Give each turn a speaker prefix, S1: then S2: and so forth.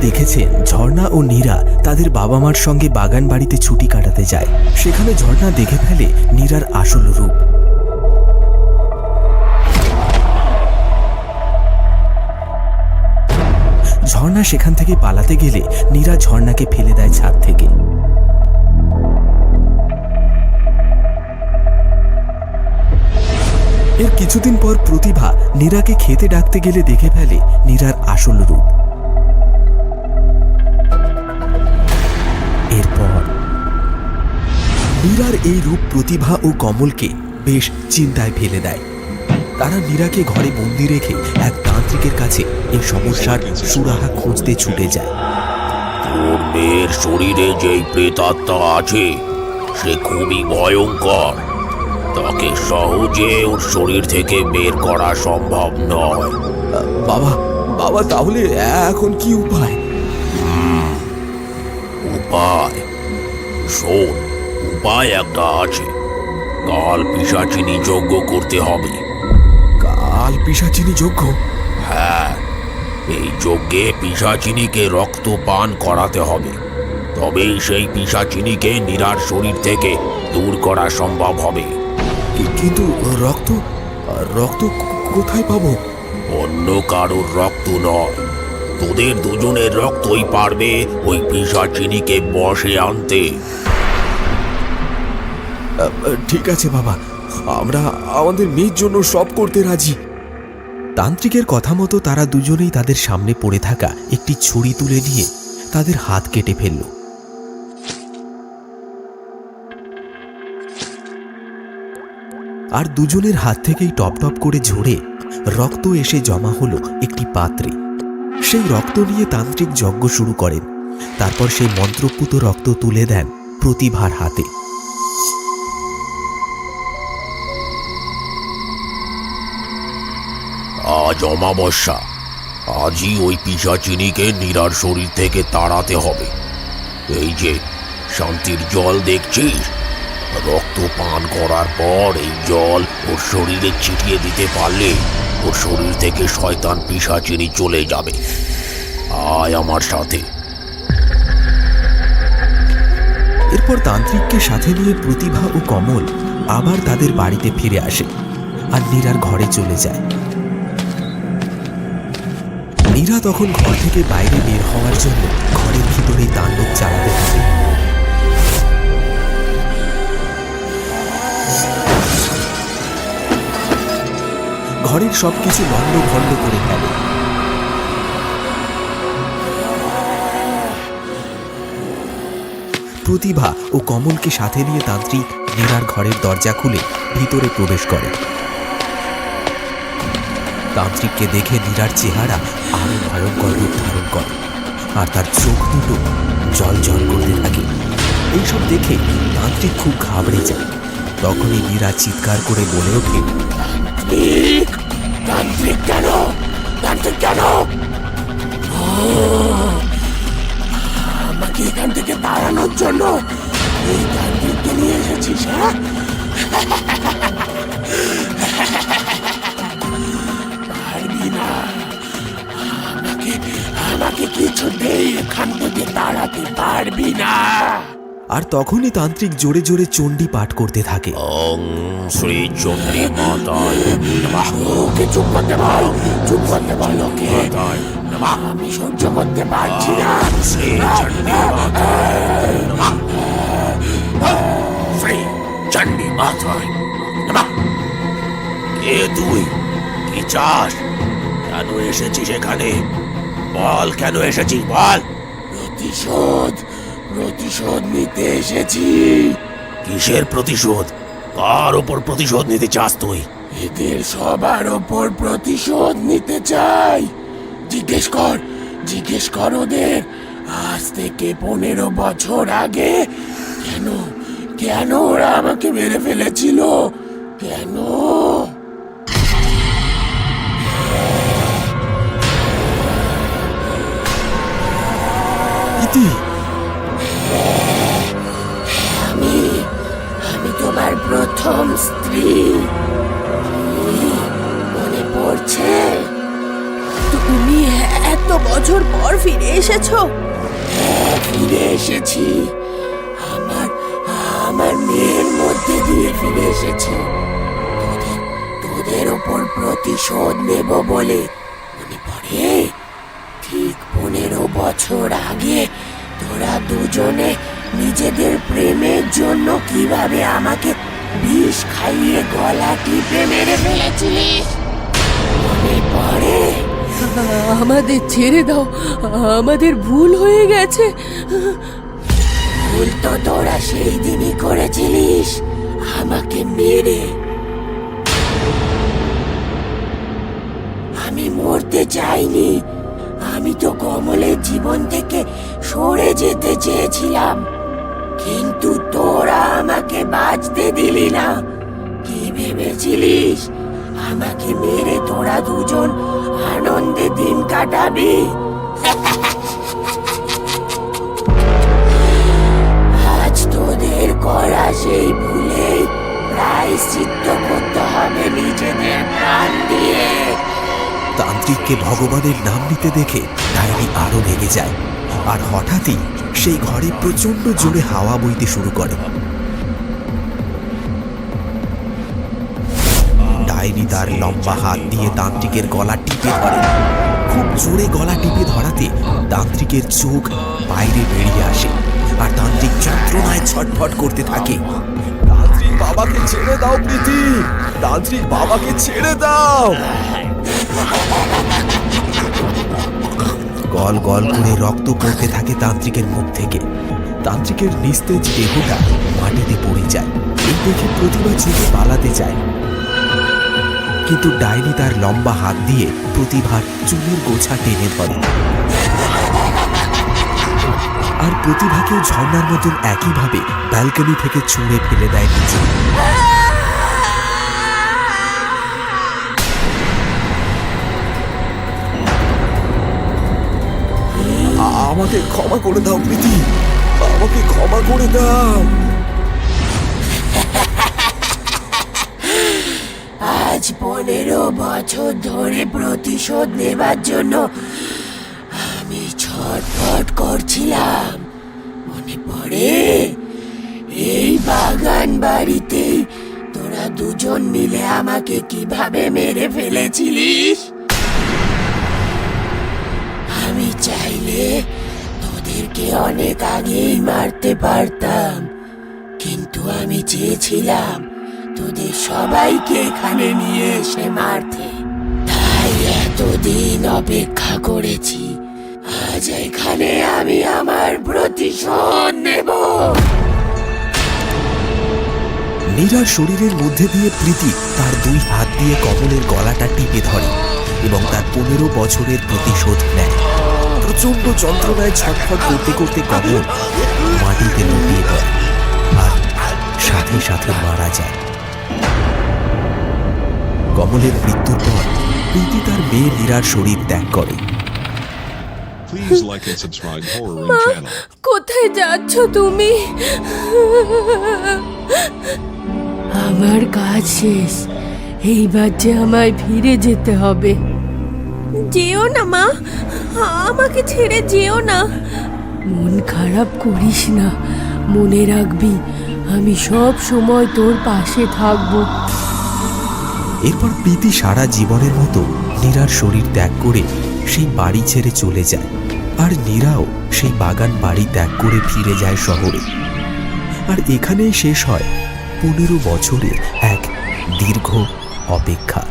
S1: দেখেছেন ঝর্ণা ও নীরা তাদের বাবা মার সঙ্গে বাগান বাড়িতে ছুটি কাটাতে যায়। সেখানে ঝর্ণা দেখে ফেলে নীরার আসল রূপ। ঝর্ণা সেখান থেকে পালাতে গেলে নীরা ঝর্ণাকে ফেলে দেয় ছাদ থেকে। এর কিছুদিন পর প্রতিভা নীরাকে খেতে ডাকতে গেলে দেখে ফেলে নীরার আসল রূপ। নীরার এই রূপ প্রতিভা ও কমলকে বেশ চিন্তায় ফেলে দেয়। তারা মীরাকে ঘরে বন্দি রেখে এক তান্ত্রিকের কাছে এই সমস্যার সুরাহা খুঁজতে ছুটে যায়।
S2: তোর মেয়ের শরীরে যেই প্রেতাত্মা আছে সে খুবই ভয়ঙ্কর। তাকে সহজে ওর শরীর থেকে বের করা সম্ভব নয়।
S1: বাবা বাবা তাহলে এখন কি উপায়?
S2: উপায়। শোন উপায় একটা আছে। কাল পিসাচিনি যজ্ঞ করতে হবে।
S1: কাল পিসাচিনি যোগ্য
S2: হ্যাঁ এই যজ্ঞে পিসাচিনিকে রক্ত পান করাতে হবে। তবেই সেই পিসাচিনিকে নিরার শরীর থেকে দূর করা সম্ভব হবে।
S1: কিন্তু রক্ত? রক্ত কোথায় পাবো?
S2: অন্য কারোর রক্ত নয়। তোদের দুজনের রক্তই পারবে ওই পিসাচিনিকে বসে আনতে।
S1: ঠিক আছে, বাবা। আমরা আমাদের মেয়ের জন্য সব করতে রাজি। তান্ত্রিকের কথা মতো তারা দুজনেই তাদের সামনে পড়ে থাকা একটি ছুরি তুলে দিয়ে তাদের হাত কেটে ফেলল। আর দুজনের হাত থেকেই টপ টপ করে ঝরে রক্ত এসে জমা হলো একটি পাত্রে। সেই রক্ত নিয়ে তান্ত্রিক যজ্ঞ শুরু করেন। তারপর সেই মন্ত্রপুত রক্ত তুলে দেন প্রতিভার হাতে।
S2: আজ অমাবস্যা আজই ওই পিসাচিনিকে নিরার শরীর থেকে তাড়াতে হবে। এই যে, শান্তির জল দেখছিস? রক্ত পান করার পর এই জল ওর শরীরে ছিটিয়ে দিতে পারলে ওর শরীর থেকে শয়তান পিসাচিনি চলে যাবে। আয় আমার সাথে।
S1: এরপর তান্ত্রিককে সাথে নিয়ে প্রতিভা ও কমল আবার তাদের বাড়িতে ফিরে আসে আর নীরার ঘরে চলে যায়। নীরা তখন ঘর থেকে বাইরে বের হওয়ার জন্য ঘরের ভিতরেই তাণ্ডব চালাতে থাকে। ঘরের সবকিছু লন্ড ভন্ড করে ফেলে। প্রতিভা ও কমলকে সাথে নিয়ে তান্ত্রিক নীরার ঘরের দরজা খুলে ভিতরে প্রবেশ করে। তান্ত্রিককে দেখে নীরার চেহারা আরও ভয়ঙ্কর রূপ ধারণ করে। আর তার চোখ দুটো জল জল করতে থাকে। এইসব দেখে তান্ত্রিক খুব ঘাবড়ে যায়। তখনই নীরা চিৎকার করে বলে ওঠে
S2: তান্ত্রিক কেন? তান্ত্রিক কেন? আমাকে এখান থেকে তাড়ানোর জন্য এই তান্ত্রিককে নিয়ে এসেছিস হ্যাঁ? কিছুতেই এখান থেকে তাড়াতে পারবি না।
S1: আর তখনই তান্ত্রিক জোরে জোরে চণ্ডী পাঠ করতে থাকে।
S2: ওং শ্রী চণ্ডী মাতায় নমঃ। ওকে চুপ করতে বল চুপ করতে বল ওকে। আমি সহ্য করতে পারছি না। শ্রী চণ্ডী মাতায় নমঃ। শ্রী চণ্ডী মাতায় নমঃ। কে তুই? কি চাস? কেন এসেছিস এখানে? বল কেন এসেছিস বল। প্রতিশোধ প্রতিশোধ নিতে এসেছি। কিসের প্রতিশোধ? কার ওপর প্রতিশোধ নিতে চাস তুই? এদের সবার ওপর প্রতিশোধ নিতে চাই। জিজ্ঞেস কর জিজ্ঞেস কর ওদের। আজ থেকে পনেরো বছর আগে কেন কেন ওরা আমাকে মেরে ফেলেছিল? কেন?
S1: ইতি
S2: আমি আমি তোমার প্রথম স্ত্রী। মনে পড়ছে?
S3: তুমি এত বছর পর ফিরে এসেছ?
S4: ফিরে এসেছি। আমার আমার মেয়ের মধ্যে দিয়ে ফিরে এসেছি। তোদের তোদের ওপর প্রতিশোধ নেব বলে মনে পড়ে? বছর আগে তোরা দুজনে নিজেদের প্রেমের জন্য কীভাবে আমাকে বিষ খাইয়ে গলা টিপে মেরে ফেলেছিলিস মনে পড়ে?
S3: আমাদের ছেড়ে দাও। আমাদের ভুল হয়ে গেছে।
S4: ভুল তো তোরা সেই দিনই করেছিলিস। আমাকে মেরে। আমি মরতে চাইনি। আমি তো কমলের জীবন থেকে সরে যেতে চেয়েছিলাম। কিন্তু তোরা আমাকে বাঁচতে দিলি না। কি ভেবেছিলিস? আমাকে মেরে তোরা দুজন আনন্দে দিন কাটাবি। আজ তোদের করা
S1: তান্ত্রিককে ভগবানের নাম নিতে দেখে ডাইনি আরও রেগে যায়। আর হঠাৎই সেই ঘরে প্রচণ্ড জোরে হাওয়া বইতে শুরু করে। ডাইনি তার লম্বা হাত দিয়ে তান্ত্রিকের গলা টিপে ধরে। খুব জোরে গলা টিপে ধরাতে তান্ত্রিকের চোখ বাইরে বেরিয়ে আসে আর তান্ত্রিক যন্ত্রণায় ছটফট করতে থাকে।
S5: তান্ত্রিক বাবাকে ছেড়ে দাও, প্রীতি! তান্ত্রিক বাবাকে ছেড়ে দাও!
S1: গল গল করে রক্ত পড়তে থাকে তান্ত্রিকের মুখ থেকে। তান্ত্রিকের নিস্তেজ দেহটা মাটিতে পড়ে যায়। এই দেখে প্রতিমা ছুটে পালাতে যায় কিন্তু ডাইনি তার লম্বা হাত দিয়ে প্রতিভার চুলের গোছা টেনে ধরে। আর প্রতিভাকেও ঝর্ণার মতন একইভাবে ব্যালকনি থেকে ছুঁড়ে ফেলে দেয় নিচে
S5: আমাকে ক্ষমা করে দাও, প্রীতি। আমাকে ক্ষমা করে দাও।
S4: আজ পনেরো বছর ধরে প্রতিশোধ নেবার জন্য আমি ছটফট করছিলাম। মনে পড়ে? এই বাগান বাড়িতেই তোরা দুজন মিলে আমাকে কীভাবে মেরে ফেলেছিলিস? আমি চাইলে তোদেরকে অনেক আগেই মারতে পারতাম। কিন্তু আমি চেয়েছিলাম তোদের সবাইকে এখানে নিয়ে এসে মারতে। তাই এতদিন অপেক্ষা করেছি, আজ এখানে আমি আমার প্রতিশোধ নেব।
S1: নীরার শরীরের মধ্যে দিয়ে প্রীতি তার দুই হাত দিয়ে কমলের গলাটা টিপে ধরে এবং তার পনেরো বছরের প্রতিশোধ নেয়। প্রচণ্ড যন্ত্রণায় ছটফট করতে করতে কমল মাটিতে লুটিয়ে পড়ে আর সাথে সাথে মারা যায়। কমলের মৃত্যুর পর প্রীতি তার মেয়ে নীরার শরীর ত্যাগ করে।
S6: Please like and subscribe Horror Room channel.
S3: কোথায় যাচ্ছ তুমি? আমার কাজ শেষ। এইবার যে আমায় ফিরে যেতে হবে। যেও না মা। আমাকে ছেড়ে যেও না। মন খারাপ করিস না। মনে রাখবি আমি সব সময় তোর পাশে থাকব।
S1: এরপর প্রীতি সারা জীবনের মতো নীরার শরীর ত্যাগ করে সেই বাড়ি ছেড়ে চলে যায়। আর নীরাও সেই বাগান বাড়ি ত্যাগ করে ফিরে যায় শহরে। আর এখানেই শেষ হয় পনেরো বছরের এক দীর্ঘ অপেক্ষা।